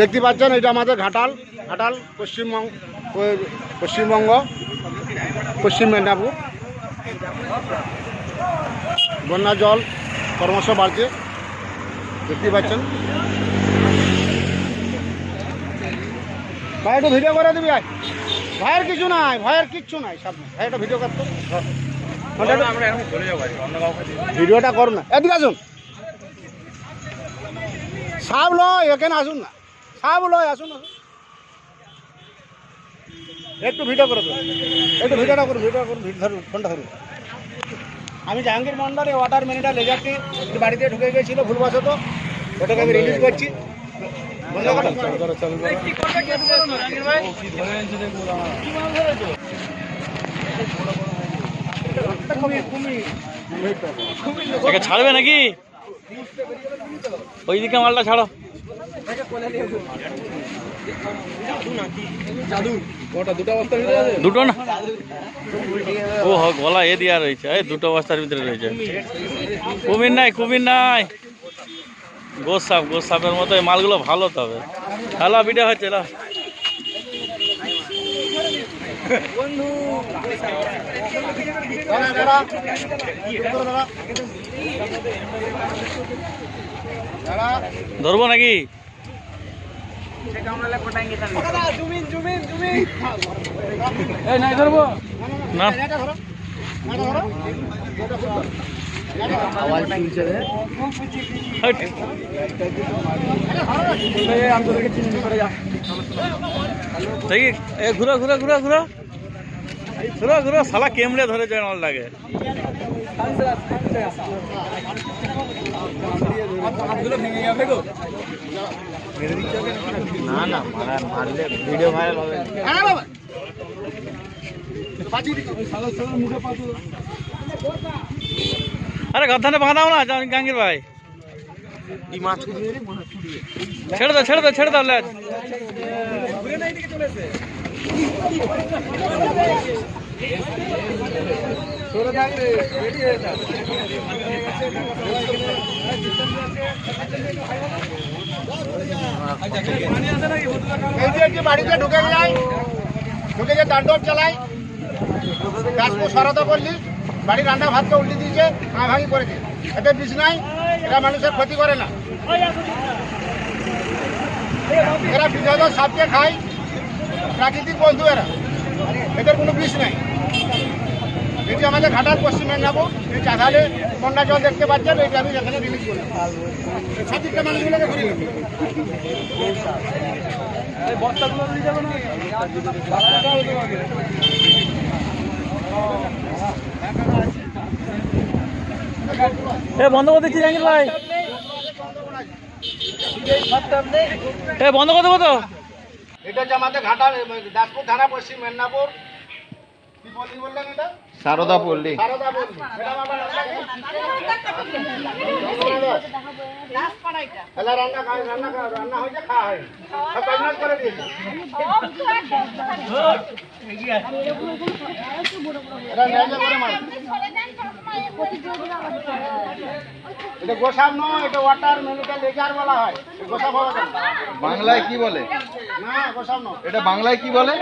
দেখতে পাচ্ছেন, এটা আমাদের ঘাটাল ঘাটাল, পশ্চিমবঙ্গ পশ্চিমবঙ্গ, পশ্চিম মেদিনীপুর। বন্যা জল ক্রমশ বাড়ছে, দেখতে পাচ্ছেন। ভাই, একটু ভিডিও করে দিবি, ভাই। ভয়ের কিছু নাই ভয়ের কিচ্ছু নাই সামনে ভাই, একটা ভিডিও করতো ভিডিওটা করুন না। এদিকে আসুন। সব লয় এখানে আসুন না। সব লয় আসুন। একটু ভিডিও করে দেবেন একটু ভিডিওটা করুন ভিডিও করুন, ভিডিও ধরুন, ফোনটা ধরুন। আমি জাহাঙ্গীর মন্ডলে ওয়াটার মিনিটার লেজারটি বাড়িতে ঢুকে গিয়েছিল ভুলবশত। ওটাকে আমি রিলিজ করছি। ছাড়বে নাকি? ওইদিকে মালটা ছাড়ো। দুটো না ও গলা এ দিয়া রয়েছে, এই দুটো বস্তার ভিতরে রয়েছে কুমির নাই কুমির নাই গোস সাপ গোস সাপের মতো এই মালগুলো ভালো তবে হ্যালো ভিডিও হচ্ছে। দাঁড়া। ধরবো নাকি না এটা ধরো। এটা ধরো। এটা ধরো। হাট। দেখি এ ঘুরো ঘুরো ঘুরো ঘুরো ঘুরো ঘুরো শালা ধরে যায় নলটাকে হ্যাঁ, বাবা। বাঁচিয়ে দিচ্ছি। আরে গদ্দানে বাঁধাও না জাহাঙ্গীর ভাই ছেড়ে দাও ছেড়ে দাও ছেড়ে দাও লেজ বাড়িতে ঢুকে যায় ঢুকে যে তাণ্ডব চালায় গাছকে সরাতে করলি বাড়ির রান্না ভাতকে উল্টে দিয়েছে পা ভাঙি করেছে এতে বিষ নাই, এরা মানুষের ক্ষতি করে না। এরা বিধবা সাপকে খায় প্রাকৃতিক বন্ধু এরা। এদের কোনো বিষ নাই। এটি আমাদের ঘাটার পশ্চিম মেদিনীপুর। এই চাঁদালে বন্যা জল দেখতে পাচ্ছেন এইটা আমি এখানে রিলিজ করি সাতটা মানুষগুলোকে। এ বন্ধ করে দিচ্ছি জাহাঙ্গীর ভাই। এ বন্ধ করে দেবো তো? এটা হচ্ছে আমাদের ঘাটাল দাসপুর থানা পশ্চিম মেদিনীপুর। সারদা পল্লী। রান্না এটা গোসাব নয় এটা ওয়াটার মেনুটা লেজার বলা হয়। গোসাব বাংলায় কি বলে? না গোসাব নয়। এটা বাংলায় কি বলে?